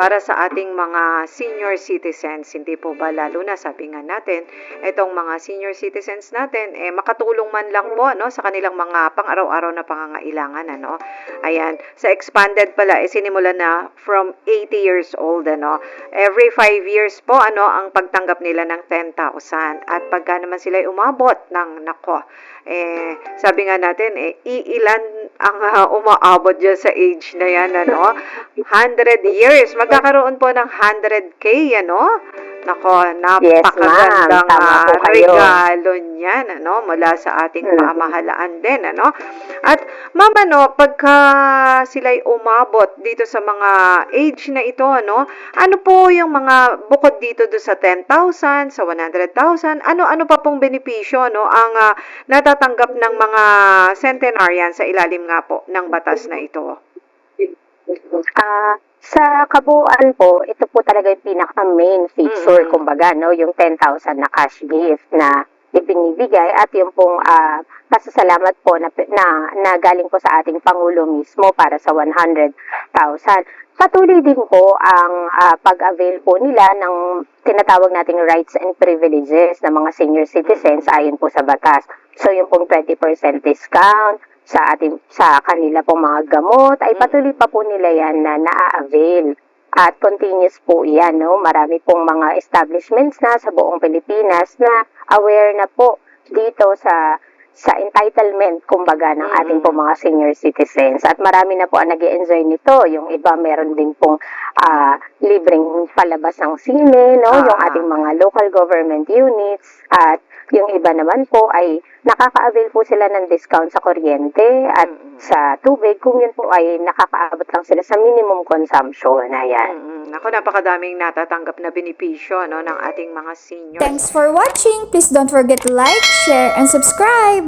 para sa ating mga senior citizens. Hindi po ba lalo na sabi nga natin, itong mga senior citizens natin eh makatulong man lang po no sa kanilang mga pang-araw-araw na pangangailangan ano. Ayan, sa expanded pala eh sinimula na from 80 years old ano. Every 5 years po ano ang pagtanggap nila ng 10,000 at pagka naman sila umabot ng nako eh sabi nga natin eh iilan ang ah, umaabot dyan sa age na yan ano? 100 years. Magkakaroon po ng 100k ano Nako, Yes, napakagandang. Tama po ah, regalo niyan, ano, mula sa ating Mm. pamahalaan din, ano. At, ma'am, ano, pagka sila'y umabot dito sa mga age na ito, ano, ano po yung mga, bukod dito do sa 10,000, sa 100,000, ano-ano pa pong benepisyo, no, ang ah, natatanggap ng mga centenarian sa ilalim nga po ng batas na ito? Ah, sa kabuuan po, ito po talaga yung pinaka-main feature, Mm-mm. kumbaga, no, yung 10,000 na cash gift na ibinibigay at yung pong ah, pasasalamat po na, na, na galing po sa ating Pangulo mismo para sa 100,000. Patuloy din po ang ah, pag-avail po nila ng tinatawag nating rights and privileges ng mga senior citizens ayon po sa batas. So yung pong 20% discount, sa ating sa kanila pong mga gamot. Ay patuloy pa po nila yan na naa-avail at continuous po yan no? Marami pong mga establishments na sa buong Pilipinas na aware na po dito sa sa entitlement kumbaga ng ating po mga senior citizens. At marami na po ang nag enjoy nito. Yung iba meron din pong ah, libreng palabas ng sine no yung Ah. ating mga local government units at yung iba naman po ay nakaka-avail po sila ng discount sa kuryente at Mm-mm. sa tubig kung yun po ay nakakaabot lang sila sa minimum consumption. Ayan. Mm-mm. Ako, napakadaming natatanggap na benepisyo, no, ng ating mga seniors. Thanks for watching! Please don't forget to like, share, and subscribe!